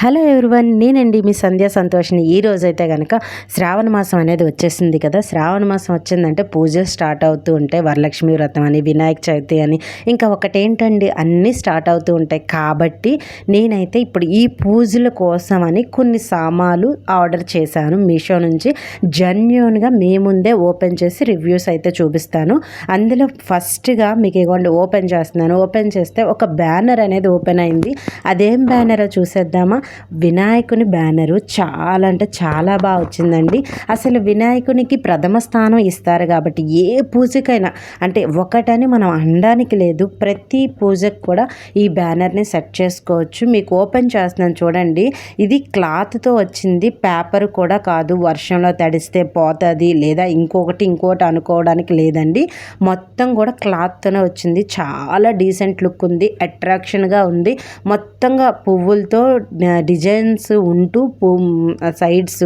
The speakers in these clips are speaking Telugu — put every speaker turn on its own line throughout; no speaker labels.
హలో ఎవరివన్ నేనండి మీ సంధ్యా సంతోషిని. ఈ రోజైతే కనుక శ్రావణ మాసం అనేది వచ్చేసింది కదా. శ్రావణ మాసం వచ్చిందంటే పూజ స్టార్ట్ అవుతూ ఉంటాయి వరలక్ష్మి వ్రతం అని వినాయక చవితి అని ఇంకా ఒకటేంటండి అన్నీ స్టార్ట్ అవుతూ ఉంటాయి. కాబట్టి నేనైతే ఇప్పుడు ఈ పూజల కోసం అని కొన్ని సామాలు ఆర్డర్ చేశాను. మీషో నుంచి జెన్యున్గా మీ ముందే ఓపెన్ చేసి రివ్యూస్ అయితే చూపిస్తాను. అందులో ఫస్ట్గా మీకు ఇవ్వండి ఓపెన్ చేస్తున్నాను. ఓపెన్ చేస్తే ఒక బ్యానర్ అనేది ఓపెన్ అయింది. అదేం బ్యానరో చూసేద్దామా? వినాయకుని బ్యానరు చాలా అంటే చాలా బాగా వచ్చిందండి. అసలు వినాయకునికి ప్రథమ స్థానం ఇస్తారు కాబట్టి ఏ పూజకైనా అంటే ఒకటని మనం అనడానికి లేదు ప్రతి పూజకు కూడా ఈ బ్యానర్ని సెట్ చేసుకోవచ్చు. మీకు ఓపెన్ చేస్తున్నాను చూడండి. ఇది క్లాత్తో వచ్చింది పేపర్ కూడా కాదు వర్షంలో తడిస్తే పోతుంది లేదా ఇంకొకటి ఇంకోటి అనుకోవడానికి లేదండి. మొత్తం కూడా క్లాత్తోనే వచ్చింది. చాలా డీసెంట్ లుక్ ఉంది అట్రాక్షన్గా ఉంది. మొత్తంగా పువ్వులతో డిజైన్స్ ఉంటూ సైడ్స్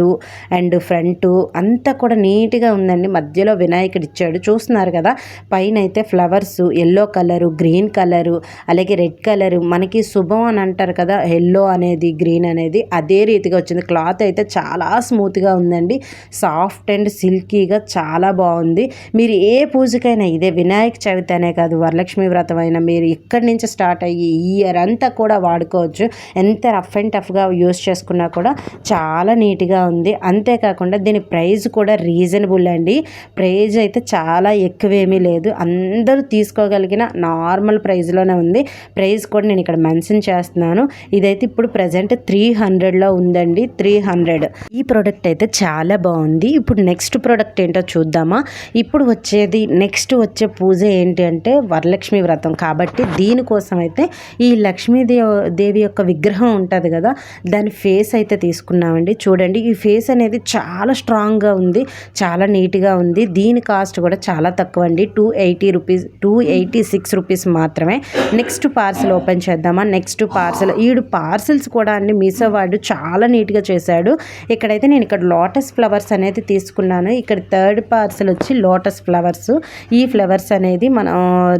అండ్ ఫ్రంట్ అంతా కూడా నీట్గా ఉందండి. మధ్యలో వినాయకుడు ఇచ్చాడు. చూస్తున్నారు కదా పైన అయితే flowers yellow colour green colour అలాగే రెడ్ కలరు. మనకి శుభం అని అంటారు కదా ఎల్లో అనేది గ్రీన్ అనేది అదే రీతిగా వచ్చింది. క్లాత్ అయితే చాలా స్మూత్గా ఉందండి. సాఫ్ట్ అండ్ సిల్కీగా చాలా బాగుంది. మీరు ఏ పూజకైనా ఇదే వినాయక చవితి అనే కాదు వరలక్ష్మి వ్రతం అయినా మీరు ఇక్కడి నుంచి స్టార్ట్ అయ్యి ఇయర్ అంతా కూడా వాడుకోవచ్చు. ఎంత రఫ్ అండ్ టఫ్గా యూస్ చేసుకున్నా కూడా చాలా నీట్గా ఉంది. అంతేకాకుండా దీని ప్రైస్ కూడా రీజనబుల్ అండి. ప్రైజ్ అయితే చాలా ఎక్కువేమీ లేదు. అందరూ తీసుకోగలిగిన నార్మల్ ప్రైస్లోనే ఉంది. ప్రైస్ కూడా నేను ఇక్కడ మెన్షన్ చేస్తున్నాను. ఇదైతే ఇప్పుడు ప్రజెంట్ త్రీ హండ్రెడ్లో ఉందండి. త్రీ హండ్రెడ్ ఈ ప్రోడక్ట్ అయితే చాలా బాగుంది. ఇప్పుడు నెక్స్ట్ ప్రోడక్ట్ ఏంటో చూద్దామా? ఇప్పుడు వచ్చేది నెక్స్ట్ వచ్చే పూజ ఏంటి అంటే వరలక్ష్మి వ్రతం. కాబట్టి దీనికోసం అయితే ఈ లక్ష్మీదేవి దేవి యొక్క విగ్రహం ఉంటుంది కదా దాని ఫేస్ అయితే తీసుకున్నామండి. చూడండి ఈ ఫేస్ అనేది చాలా స్ట్రాంగ్గా ఉంది చాలా నీట్గా ఉంది. దీని కాస్ట్ కూడా చాలా తక్కువ అండి two eighty rupees two eighty six rupees మాత్రమే. నెక్స్ట్ పార్సల్ ఓపెన్ చేద్దామా? నెక్స్ట్ పార్సల్ ఈడు పార్సల్స్ కూడా అండి మీసో వాడు చాలా నీట్గా చేశాడు. ఇక్కడైతే నేను ఇక్కడ లోటస్ ఫ్లవర్స్ అనేది తీసుకున్నాను. ఇక్కడ థర్డ్ పార్సల్ వచ్చి లోటస్ ఫ్లవర్స్ ఈ ఫ్లవర్స్ అనేది మనం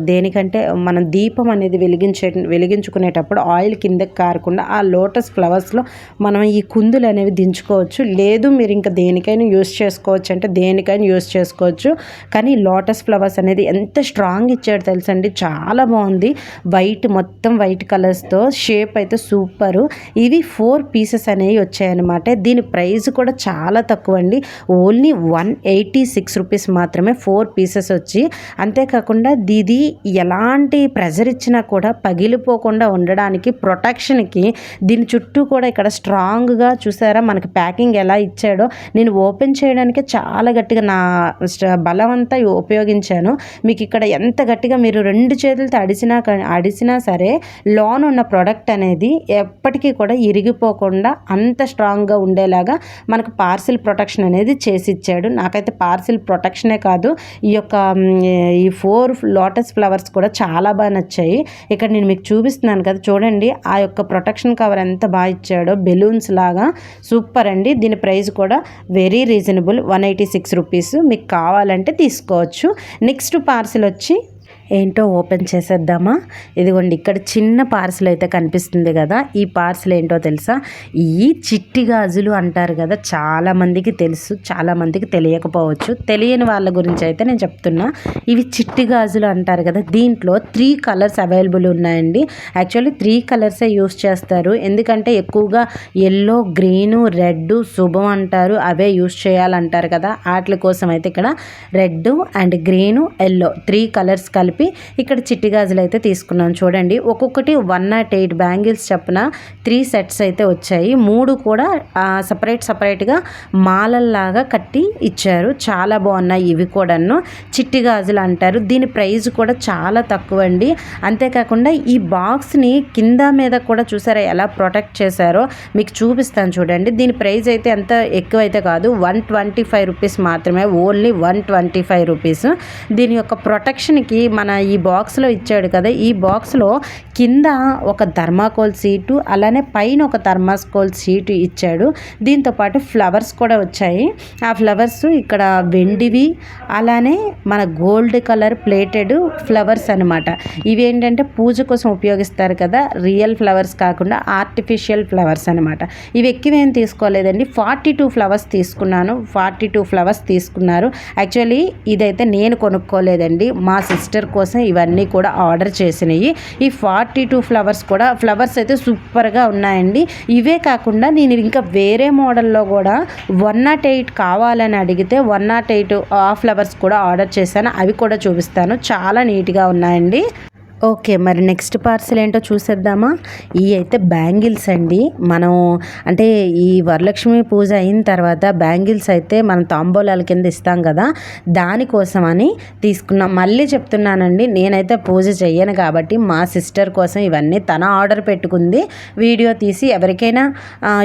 దేనికంటే మనం దీపం అనేది వెలిగించే వెలిగించుకునేటప్పుడు ఆయిల్ కిందకి కారకుండా ఆ లోటస్ ఫ్లవర్స్లో మనం ఈ కుందులు అనేవి దించుకోవచ్చు. లేదు మీరు ఇంకా దేనికైనా యూస్ చేసుకోవచ్చు అంటే దేనికైనా యూస్ చేసుకోవచ్చు. కానీ లోటస్ ఫ్లవర్స్ అనేది ఎంత స్ట్రాంగ్ ఇచ్చాడు తెలుసండి. చాలా బాగుంది. వైట్ మొత్తం వైట్ కలర్స్తో షేప్ అయితే సూపరు. ఇవి ఫోర్ పీసెస్ అనేవి వచ్చాయన్నమాట. దీని ప్రైస్ కూడా చాలా తక్కువ అండి only one eighty six rupees మాత్రమే ఫోర్ పీసెస్ వచ్చి. అంతేకాకుండా ఇది ఎలాంటి ప్రెజర్ ఇచ్చినా కూడా పగిలిపోకుండా ఉండడానికి ప్రొటెక్షన్కి దీని చుట్టూ చుట్టూ కూడా ఇక్కడ స్ట్రాంగ్గా చూసారా? మనకి ప్యాకింగ్ ఎలా ఇచ్చాడో. నేను ఓపెన్ చేయడానికి చాలా గట్టిగా నా బలం అంతా ఉపయోగించాను. మీకు ఇక్కడ ఎంత గట్టిగా మీరు రెండు చేతులతో అడిసినా అడిసినా సరే లోన్ ఉన్న ప్రోడక్ట్ అనేది ఎప్పటికీ కూడా ఇరిగిపోకుండా అంత స్ట్రాంగ్గా ఉండేలాగా మనకు పార్సిల్ ప్రొటెక్షన్ అనేది చేసి ఇచ్చాడు నాకైతే పార్సిల్ ప్రొటెక్షనే కాదు ఈ యొక్క ఈ ఫోర్ లోటస్ ఫ్లవర్స్ కూడా చాలా బాగా నచ్చాయి. ఇక్కడ నేను మీకు చూపిస్తున్నాను కదా చూడండి. ఆ యొక్క ప్రొటెక్షన్ కవర్ ఎంత బాగా ఇచ్చాడో. బెలూన్స్ లాగా సూపర్ అండి. దీని ప్రైస్ కూడా very reasonable one eighty six rupees. మీకు కావాలంటే తీసుకోవచ్చు. నెక్స్ట్ పార్సిల్ వచ్చి ఏంటో ఓపెన్ చేసేద్దామా? ఇదిగోండి ఇక్కడ చిన్న పార్సిల్ అయితే కనిపిస్తుంది కదా. ఈ పార్సిల్ ఏంటో తెలుసా? ఈ చిట్టి గాజులు అంటారు కదా చాలామందికి తెలుసు చాలామందికి తెలియకపోవచ్చు. తెలియని వాళ్ళ గురించి అయితే నేను చెప్తున్నా. ఇవి చిట్టి గాజులు అంటారు కదా దీంట్లో త్రీ కలర్స్ అవైలబుల్ ఉన్నాయండి. యాక్చువల్లీ త్రీ కలర్సే యూస్ చేస్తారు. ఎందుకంటే ఎక్కువగా ఎల్లో గ్రీను రెడ్ శుభం అంటారు. అవే యూస్ చేయాలంటారు కదా. వాటి కోసం అయితే ఇక్కడ red and green yellow three colours కలిపి కలిపి ఇక్కడ చిట్టి గాజులు అయితే తీసుకున్నాం. చూడండి ఒక్కొక్కటి వన్ నాట్ ఎయిట్ బ్యాంగిల్స్ చెప్పిన త్రీ సెట్స్ అయితే వచ్చాయి. మూడు కూడా సపరేట్ సపరేట్గా మాలల్లాగా కట్టి ఇచ్చారు. చాలా బాగున్నాయి ఇవి కూడాను. చిట్టి గాజులు అంటారు. దీని ప్రైస్ కూడా చాలా తక్కువ అండి అంతేకాకుండా ఈ బాక్స్ని కింద మీద కూడా చూసారా ఎలా ప్రొటెక్ట్ చేశారో మీకు చూపిస్తాను చూడండి. దీని ప్రైస్ అయితే ఎంత ఎక్కువ అయితే కాదు. వన్ ట్వంటీ ఫైవ్ రూపీస్ మాత్రమే. Only one twenty five rupees దీని యొక్క ప్రొటెక్షన్కి మన ఈ బాక్స్లో ఇచ్చాడు కదా ఈ బాక్స్లో కింద ఒక థర్మాకోల్ సీటు అలానే పైన ఒక థర్మాస్కోల్ సీటు ఇచ్చాడు. దీంతోపాటు ఫ్లవర్స్ కూడా వచ్చాయి. ఆ ఫ్లవర్స్ ఇక్కడ వెండివి అలానే మన గోల్డ్ కలర్ ప్లేటెడ్ ఫ్లవర్స్ అనమాట ఇవేంటంటే పూజ కోసం ఉపయోగిస్తారు కదా రియల్ ఫ్లవర్స్ కాకుండా ఆర్టిఫిషియల్ ఫ్లవర్స్ అనమాట ఇవి ఎక్కువేం తీసుకోలేదండి. ఫార్టీ టూ ఫ్లవర్స్ తీసుకున్నాను. ఫార్టీ టూ ఫ్లవర్స్ తీసుకున్నారు. యాక్చువల్లీ ఇదైతే నేను కొనుక్కోలేదండి. మా సిస్టర్ కోసం ఇవన్నీ కూడా ఆర్డర్ చేసినాయి ఈ ఫార్టీ టూ ఫ్లవర్స్ కూడా ఫ్లవర్స్ అయితే సూపర్గా ఉన్నాయండి. ఇవే కాకుండా నేను ఇంకా వేరే మోడల్లో కూడా వన్ నాట్ ఎయిట్ కావాలని అడిగితే వన్ నాట్ ఎయిట్ ఆ ఫ్లవర్స్ కూడా ఆర్డర్ చేశాను. అవి కూడా చూపిస్తాను. చాలా నీట్గా ఉన్నాయండి. ఓకే మరి నెక్స్ట్ పార్సల్ ఏంటో చూసేద్దామా? ఇవి అయితే బ్యాంగిల్స్ అండి. మనం అంటే ఈ వరలక్ష్మి పూజ అయిన తర్వాత బ్యాంగిల్స్ అయితే మనం తాంబూలాల కింద ఇస్తాం కదా దానికోసం అని తీసుకున్నాం. మళ్ళీ చెప్తున్నానండి నేనైతే పూజ చెయ్యను కాబట్టి మా సిస్టర్ కోసం ఇవన్నీ తన ఆర్డర్ పెట్టుకుంది. వీడియో తీసి ఎవరికైనా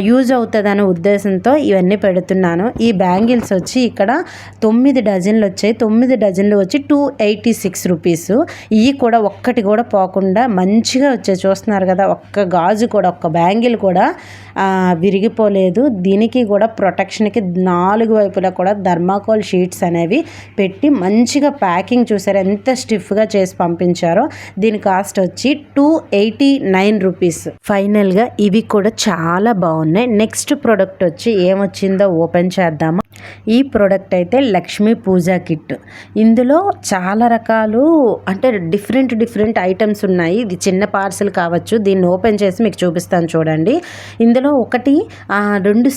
యూజ్ అవుతుందనే ఉద్దేశంతో ఇవన్నీ పెడుతున్నాను. ఈ బ్యాంగిల్స్ వచ్చి ఇక్కడ తొమ్మిది డజన్లు వచ్చాయి. తొమ్మిది డజన్లు వచ్చి టూ ఎయిటీ సిక్స్ రూపీస్. ఇవి కూడా ఒక్కటి కూడా పోకుండా మంచిగా వచ్చే చూస్తున్నారు కదా. ఒక్క గాజు కూడా ఒక్క బ్యాంగిల్ కూడా విరిగిపోలేదు. దీనికి కూడా ప్రొటెక్షన్కి నాలుగు వైపులా కూడా ధర్మాకోల్ షీట్స్ అనేవి పెట్టి మంచిగా ప్యాకింగ్ చూసారు. ఎంత స్టిఫ్గా చేసి పంపించారో. దీని కాస్ట్ వచ్చి టూ ఎయిటీ నైన్ రూపీస్ ఫైనల్గా ఇవి కూడా చాలా బాగున్నాయి. నెక్స్ట్ ప్రోడక్ట్ వచ్చి ఏమొచ్చిందో ఓపెన్ చేద్దామా? ఈ ప్రోడక్ట్ అయితే లక్ష్మీ పూజా కిట్. ఇందులో చాలా రకాలు అంటే డిఫరెంట్ డిఫరెంట్ ఐటమ్స్ ఉన్నాయి. ఇది చిన్న పార్సిల్ కావచ్చు. దీన్ని ఓపెన్ చేసి మీకు చూపిస్తాను చూడండి. ఇందులో ఒకటి రెండు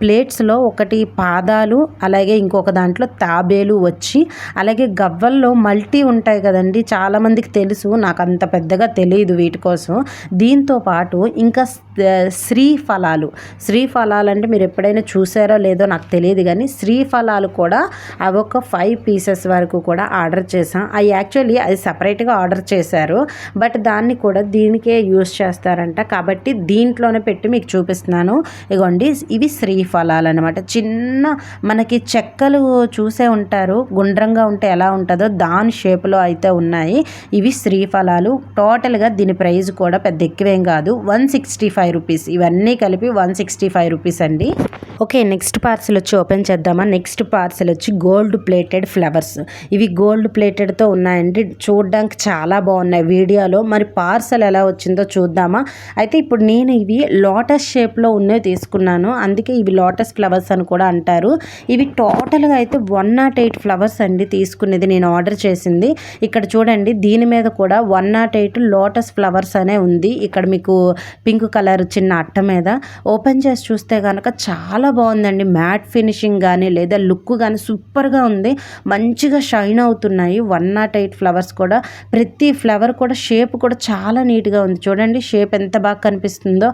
ప్లేట్స్లో ఒకటి పాదాలు అలాగే ఇంకొక దాంట్లో తాబేలు వచ్చి అలాగే గవ్వల్లో మల్టీ ఉంటాయి కదండి చాలామందికి తెలుసు నాకు అంత పెద్దగా తెలియదు వీటి కోసం. దీంతో పాటు ఇంకా శ్రీఫలాలు ఫలాలు ఫలాలు అంటే మీరు ఎప్పుడైనా చూసారో లేదో నాకు తెలియదు కానీ శ్రీఫలాలు కూడా అవి ఒక ఫైవ్ పీసెస్ వరకు కూడా ఆర్డర్ చేసాం అవి యాక్చువల్లీ అది సపరేట్గా ఆర్డర్ చేశారు బట్ దాన్ని కూడా దీనికే యూస్ చేస్తారంట. కాబట్టి దీంట్లోనే పెట్టి మీకు చూపిస్తున్నాను. ఇగోండి ఇవి శ్రీఫలాలు అనమాట చిన్న మనకి చెక్కలు చూసే ఉంటారు. గుండ్రంగా ఉంటే ఎలా ఉంటుందో దాని షేప్లో అయితే ఉన్నాయి. ఇవి శ్రీఫలాలు టోటల్గా దీని ప్రైస్ కూడా పెద్ద ఎక్కువేం కాదు. One sixty five rupees. ఇవన్నీ కలిపి వన్ సిక్స్టీ ఫైవ్ రూపీస్ అండి. ఓకే నెక్స్ట్ పార్సల్ వచ్చి ఓపెన్ చేద్దామా? నెక్స్ట్ పార్సల్ వచ్చి గోల్డ్ ప్లేటెడ్ ఫ్లవర్స్. ఇవి గోల్డ్ ప్లేటెడ్తో ఉన్నాయండి. చూడడానికి చాలా బాగున్నాయి. వీడియోలో మరి పార్సల్ ఎలా వచ్చిందో చూద్దామా? అయితే ఇప్పుడు నేను ఇవి లోటస్ షేప్లో ఉన్నవి తీసుకున్నాను. అందుకే ఇవి లోటస్ ఫ్లవర్స్ అని కూడా అంటారు. ఇవి టోటల్గా అయితే వన్ నాట్ ఎయిట్ ఫ్లవర్స్ అండి తీసుకునేది నేను ఆర్డర్ చేసింది. ఇక్కడ చూడండి దీని మీద కూడా one nought eight lotus flowers అనే ఉంది. ఇక్కడ మీకు పింక్ కలర్ చిన్న అట్ట మీద. ఓపెన్ చేసి చూస్తే కనుక చాలా బాగుందండి. మ్యాట్ ఫినిషింగ్ కానీ లేదా లుక్ కానీ సూపర్గా ఉంది. మంచిగా షైన్ అవుతున్నాయి వన్ నాట్ ఎయిట్ ఫ్లవర్స్ కూడా. ప్రతి ఫ్లవర్ కూడా షేప్ కూడా చాలా నీట్గా ఉంది. చూడండి షేప్ ఎంత బాగా కనిపిస్తుందో.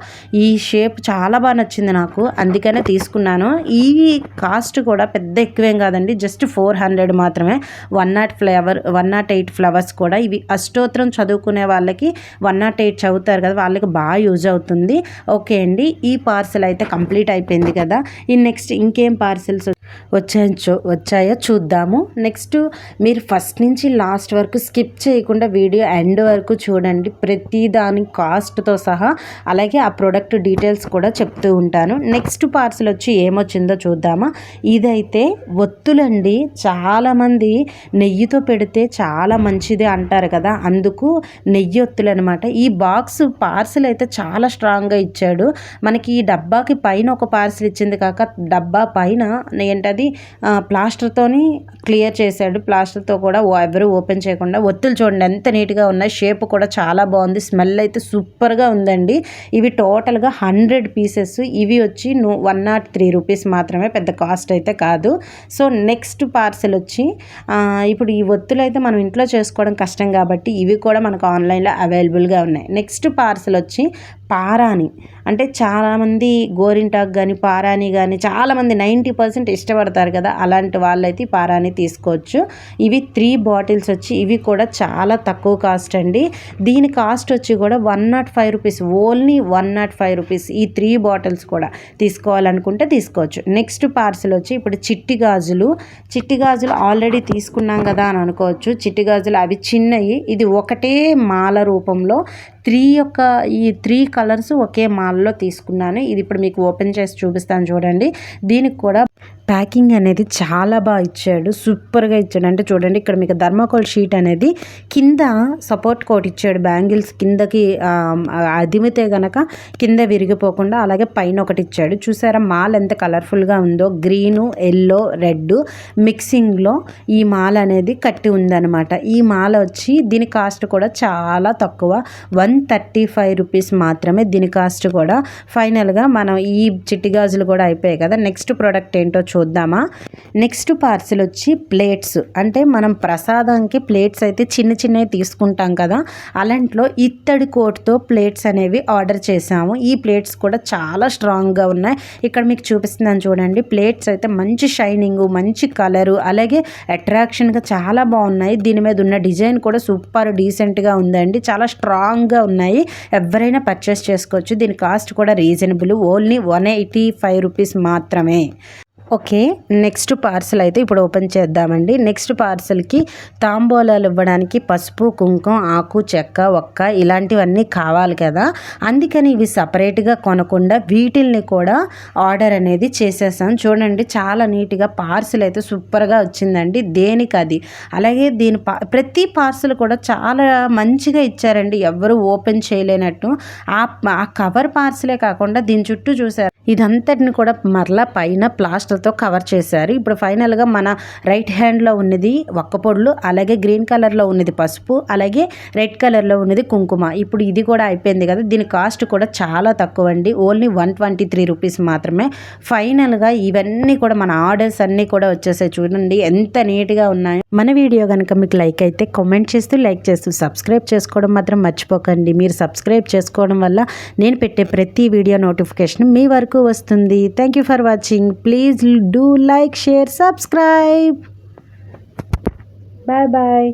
ఈ షేప్ చాలా బాగా నచ్చింది నాకు. అందుకనే తీసుకున్నాను. ఈ కాస్ట్ కూడా పెద్ద ఎక్కువేం కాదండి. జస్ట్ ఫోర్ హండ్రెడ్ మాత్రమే. One nought flavour one nought eight flowers కూడా. ఇవి అష్టోత్తరం చదువుకునే వాళ్ళకి వన్ నాట్ ఎయిట్ చదువుతారు కదా వాళ్ళకి బాగా యూజ్ అవుతుంది. ఓకే అండి. ఈ పార్సల్ అయితే కంప్లీట్ అయిపోయింది కదా. ఈ నెక్స్ట్ ఇంకేం పార్సిల్స్ వచ్చాయో వచ్చాయో చూద్దాము. నెక్స్ట్ మీరు ఫస్ట్ నుంచి లాస్ట్ వరకు స్కిప్ చేయకుండా వీడియో ఎండ్ వరకు చూడండి. ప్రతి దాని కాస్ట్తో సహా అలాగే ఆ ప్రోడక్ట్ డీటెయిల్స్ కూడా చెప్తూ ఉంటాను. నెక్స్ట్ పార్సల్ వచ్చి ఏమొచ్చిందో చూద్దామా. ఇదైతే ఒత్తులండి. చాలామంది నెయ్యితో పెడితే చాలా మంచిది అంటారు కదా. అందుకు నెయ్యి ఒత్తులు అనమాట ఈ బాక్స్ పార్సల్ అయితే చాలా స్ట్రాంగ్గా ఇచ్చాడు. మనకి ఈ డబ్బాకి పైన ఒక పార్సల్ ఇచ్చింది కాక డబ్బా పైన నేను ఏంటది ప్లాస్టర్తోని క్లియర్ చేశాడు. ప్లాస్టర్తో కూడా ఎవరు ఓపెన్ చేయకుండా ఒత్తులు చూడండి ఎంత నీట్గా ఉన్నాయి. షేప్ కూడా చాలా బాగుంది. స్మెల్ అయితే సూపర్గా ఉందండి. ఇవి టోటల్గా హండ్రెడ్ పీసెస్ ఇవి వచ్చి వన్ నాట్ త్రీ రూపీస్ మాత్రమే పెద్ద కాస్ట్ అయితే కాదు. సో నెక్స్ట్ పార్సెల్ వచ్చి ఇప్పుడు ఈ ఒత్తులు అయితే మనం ఇంట్లో చేసుకోవడం కష్టం కాబట్టి ఇవి కూడా మనకు ఆన్లైన్లో అవైలబుల్గా ఉన్నాయి. నెక్స్ట్ పార్సెల్ వచ్చి పారాని. అంటే చాలామంది గోరింటాక్ కానీ పారాని కానీ చాలామంది నైంటీ పర్సెంట్ ఇష్టపడతారు కదా అలాంటి వాళ్ళైతే పారాని తీసుకోవచ్చు. ఇవి త్రీ బాటిల్స్ వచ్చి ఇవి కూడా చాలా తక్కువ కాస్ట్ అండి. దీని కాస్ట్ వచ్చి కూడా one nought five rupees only one nought five rupees ఈ త్రీ బాటిల్స్ కూడా తీసుకోవాలనుకుంటే తీసుకోవచ్చు. నెక్స్ట్ పార్సల్ వచ్చి ఇప్పుడు చిట్టి గాజులు. చిట్టి గాజులు ఆల్రెడీ తీసుకున్నాం కదా అని అనుకోవచ్చు. చిట్టి గాజులు అవి చిన్నవి ఇది ఒకటే మాల రూపంలో త్రీ యొక్క ఈ త్రీ కలర్స్ ఒకే మాల్లో తీసుకున్నాను. ఇది ఇప్పుడు మీకు ఓపెన్ చేసి చూపిస్తాను చూడండి. దీనికి కూడా ప్యాకింగ్ అనేది చాలా బాగా ఇచ్చాడు. సూపర్గా ఇచ్చాడు. అంటే చూడండి ఇక్కడ మీకు ధర్మాకోల్ షీట్ అనేది కింద సపోర్ట్ కోట్ ఇచ్చాడు. బ్యాంగిల్స్ కిందకి అదిమితే గనక కింద విరిగిపోకుండా అలాగే పైన ఒకటి ఇచ్చాడు. చూసారా మాల్ ఎంత కలర్ఫుల్గా ఉందో. గ్రీను ఎల్లో రెడ్ మిక్సింగ్లో ఈ మాల్ అనేది కట్టి ఉందన్నమాట. ఈ మాల వచ్చి దీని కాస్ట్ కూడా చాలా తక్కువ. వన్ థర్టీ ఫైవ్ రూపీస్ మాత్రమే దీని కాస్ట్ కూడా. ఫైనల్గా మనం ఈ చిట్టి గాజులు కూడా అయిపోయాయి కదా. నెక్స్ట్ ప్రోడక్ట్ ఏంటో చూ చూద్దామా? నెక్స్ట్ పార్సిల్ వచ్చి ప్లేట్స్. అంటే మనం ప్రసాదానికి ప్లేట్స్ అయితే చిన్న చిన్నవి తీసుకుంటాం కదా అలాంట్లో ఇత్తడి కోట్తో ప్లేట్స్ అనేవి ఆర్డర్ చేసాము ఈ ప్లేట్స్ కూడా చాలా స్ట్రాంగ్గా ఉన్నాయి. ఇక్కడ మీకు చూపిస్తున్నాను చూడండి. ప్లేట్స్ అయితే మంచి షైనింగ్ మంచి కలరు అలాగే అట్రాక్షన్గా చాలా బాగున్నాయి. దీని మీద ఉన్న డిజైన్ కూడా సూపర్ డీసెంట్గా ఉందండి. చాలా స్ట్రాంగ్గా ఉన్నాయి. ఎవరైనా పర్చేస్ చేసుకోవచ్చు. దీని కాస్ట్ కూడా reasonable. Only one eighty five rupees మాత్రమే. ఓకే నెక్స్ట్ పార్సల్ అయితే ఇప్పుడు ఓపెన్ చేద్దామండి. నెక్స్ట్ పార్సల్కి తాంబూలాలు ఇవ్వడానికి పసుపు కుంకుమ ఆకు చెక్క ఒక్క ఇలాంటివన్నీ కావాలి కదా. అందుకని ఇవి సపరేట్గా కొనకుండా వీటిల్ని కూడా ఆర్డర్ అనేది చేసేసాం. చూడండి చాలా నీట్గా పార్సల్ అయితే సూపర్గా వచ్చిందండి. దేనికి అది? అలాగే దీని పా ప్రతి పార్సల్ కూడా చాలా మంచిగా ఇచ్చారండి. ఎవరు ఓపెన్ చేయలేనట్టు. ఆ ఆ కవర్ పార్సలే కాకుండా దీని చుట్టూ చూసారు ఇదంతటిని కూడా మరలా పైన ప్లాస్టర్తో కవర్ చేశారు. ఇప్పుడు ఫైనల్గా మన రైట్ హ్యాండ్లో ఉన్నది ఒక్కపొడులు అలాగే గ్రీన్ కలర్లో ఉన్నది పసుపు అలాగే రెడ్ కలర్లో ఉన్నది కుంకుమ. ఇప్పుడు ఇది కూడా అయిపోయింది కదా దీని కాస్ట్ కూడా చాలా తక్కువ అండి only one twenty three rupees మాత్రమే. ఫైనల్గా ఇవన్నీ కూడా మన ఆర్డర్స్ అన్నీ కూడా వచ్చేసాయి చూడండి ఎంత నీట్గా ఉన్నాయి. మన వీడియో కనుక మీకు లైక్ అయితే కామెంట్ చేస్తూ లైక్ చేస్తూ సబ్స్క్రైబ్ చేసుకోవడం మాత్రం మర్చిపోకండి. మీరు సబ్స్క్రైబ్ చేసుకోవడం వల్ల నేను పెట్టే ప్రతి వీడియో నోటిఫికేషన్ మీ వరకు వస్తుంది. Thank you for watching please do like share subscribe bye bye